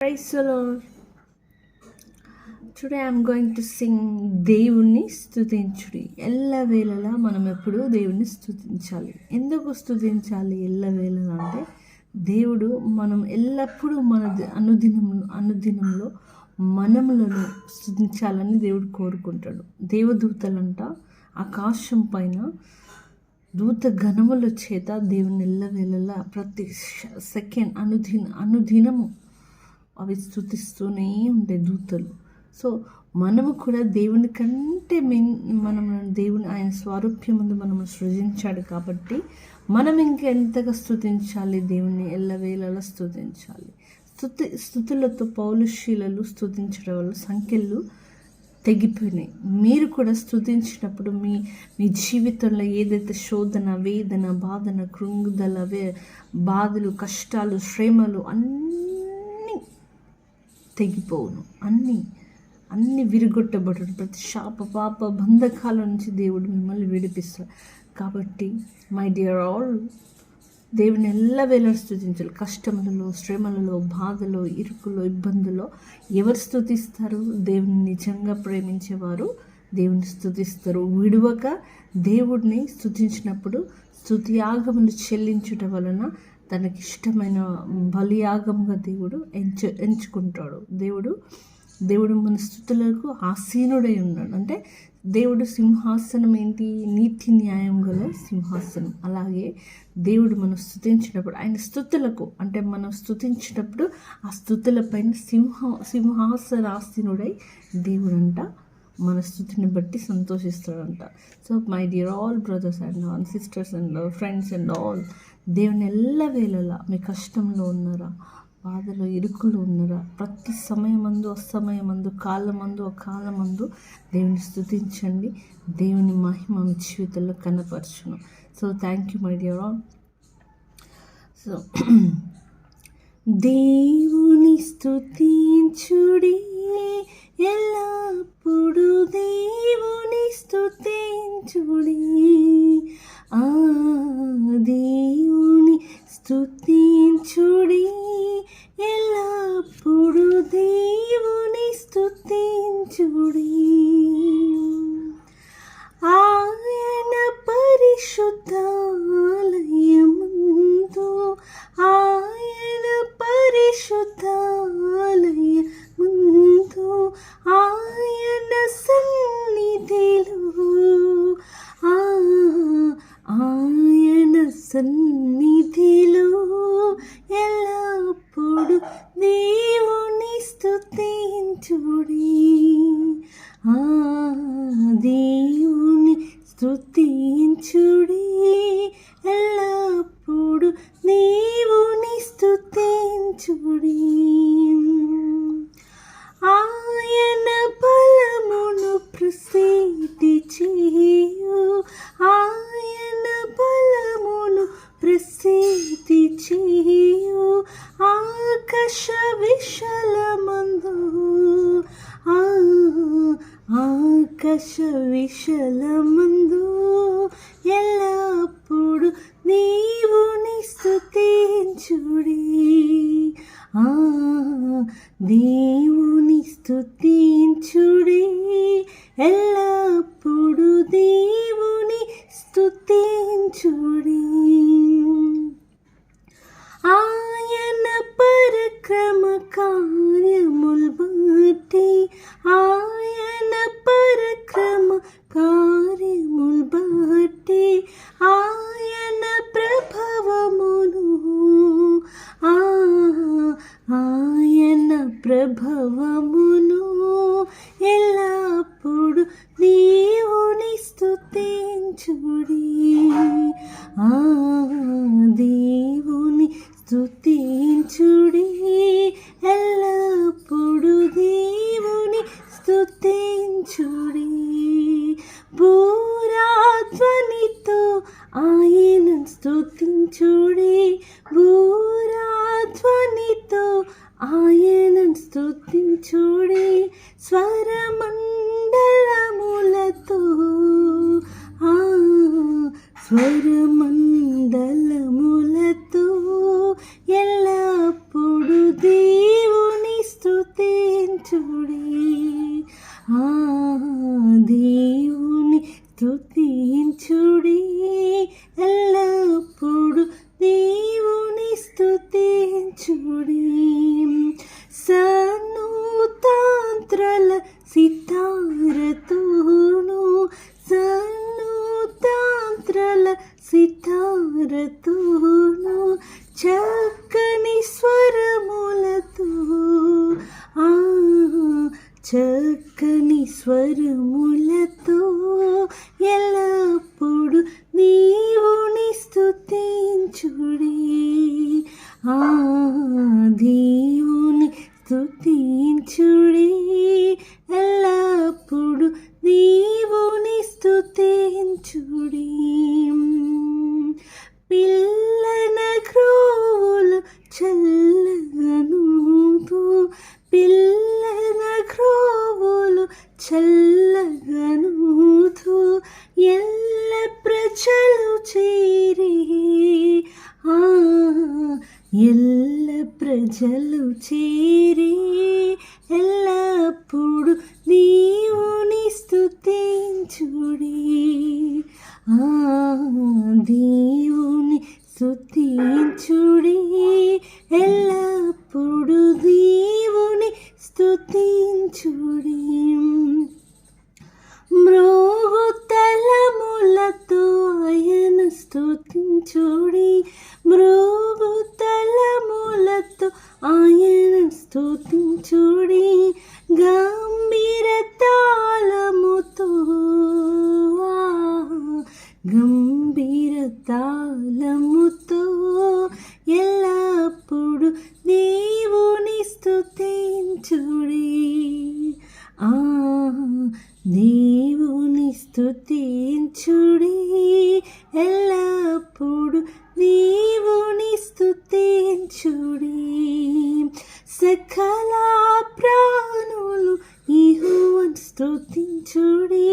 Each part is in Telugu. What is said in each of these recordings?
Praise the Lord. Today I'm going to sing దేవుణ్ణి స్థుతించుడి ఎల్లవేళలా మనం ఎప్పుడూ దేవుణ్ణి స్థుతించాలి ఎందుకు స్థుతించాలి ఎల్లవేళలా అంటే దేవుడు మనం ఎల్లప్పుడూ మన ది- అనుదినంలో అనుదినంలో మనములను స్థుతించాలని దేవుడు కోరుకుంటాడు. దేవదూతలంట ఆకాశం పైన దూత గణముల చేత దేవుని ఎల్లవేళలా ప్రతి సెకండ్ అనుదిన అనుదినము అవి స్థుతిస్తూనే ఉంటాయి దూతలు. సో మనము కూడా దేవుని కంటే మెన్ మనం దేవుని ఆయన స్వారూప్యం ముందు మనం సృజించాడు కాబట్టి మనం ఇంకెంతగా స్థుతించాలి దేవుని ఎల్లవేళలా స్థుతించాలి స్థుతి స్థుతులతో పౌలుశీలలు స్థుతించడం వల్ల సంఖ్యలు తెగిపోయినాయి. మీరు కూడా స్థుతించినప్పుడు మీ మీ జీవితంలో ఏదైతే శోధన వేదన బాధన కృంగుదల వే బాధలు కష్టాలు శ్రమలు అన్నీ తెగిపోవును. అన్నీ అన్ని విరుగొట్టబడును ప్రతి శాప పాప బంధకాల నుంచి దేవుడు మిమ్మల్ని విడిపిస్తాడు. కాబట్టి మై డియర్ ఆల్ దేవుని ఎల్లవేళ స్థుతించాలి కష్టములలో శ్రమలలో బాధలో ఇరుకులో ఇబ్బందులో ఎవరు స్థుతిస్తారు దేవుని నిజంగా ప్రేమించేవారు దేవుని స్థుతిస్తారు విడువక దేవుడిని స్థుతించినప్పుడు స్థుతియాగములు చెల్లించుట వలన తనకి ఇష్టమైన బలియాగంగా దేవుడు ఎంచు ఎంచుకుంటాడు. దేవుడు దేవుడు మన స్థుతులకు ఆసీనుడై ఉన్నాడు. అంటే దేవుడు సింహాసనం ఏంటి? నీతి న్యాయం గల సింహాసనం. అలాగే దేవుడు మనం స్థుతించినప్పుడు ఆయన స్థుతులకు అంటే మనం స్థుతించినప్పుడు ఆ స్థుతులపైన సింహ సింహాసనాసీనుడై దేవుడంట మన స్థుతిని బట్టి సంతోషిస్తాడంట. So my dear all brothers and all sisters and friends and all దేవుని ఎల్లవేళలా మీ కష్టంలో ఉన్నారా? బాధలో ఇరుకులు ఉన్నారా? ప్రతి సమయమందు అసమయమందు కాలమందు అకాలమందు దేవుని స్థుతించండి దేవుని మహిమ మీ జీవితంలో కనపరచును. So thank you my dear all so దేవుని స్థుతించుడి దేవుని స్థుతించుడి స్తుతించుడి ఆకాశ విశలమందు ఎల్లప్పుడు నీవు నిస్తుతించుడి ఆ దేవుని స్తుతించుడి. ఎల్ల నామమును ఎల్లప్పుడు దేవుని స్థుతించుడి ఆ దేవుని స్థుతించుడి దేవుడే స్వరమండలములతో. ఆ స్వరమండలములతో ఎల్లప్పుడు దేవుని స్థుతించుడే ఆ చక్కని స్వరములతో చల్లగనుతూ ఎల్ల ప్రజలు చేరి ఎల్ల ప్రజలు చేరి ఎల్లప్పుడు దేవుని స్థుతించుడి ఆ దేవుని స్తుతించుడి ఎల్లప్పుడు దేవుని స్థుతించుడి మృగు ఆయన స్తుతించుడి. మృగు ఆయన స్తుతించుడి. గంభీర తాళముతో గంభీర తాళముతో ఎల్లప్పుడు దేవుని స్థుతించుడి ఆ దే స్తుతించుడి ఎల్లప్పుడు నీవుని స్తుతించుడి సకల ప్రాణులు ఇహువన్ స్తుతించుడి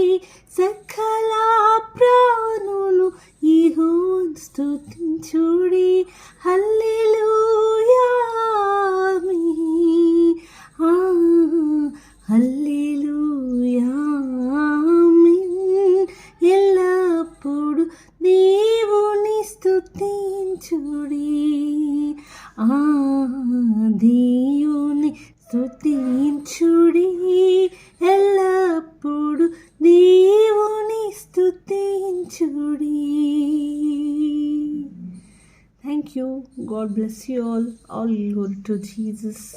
God bless you all. All glory to Jesus.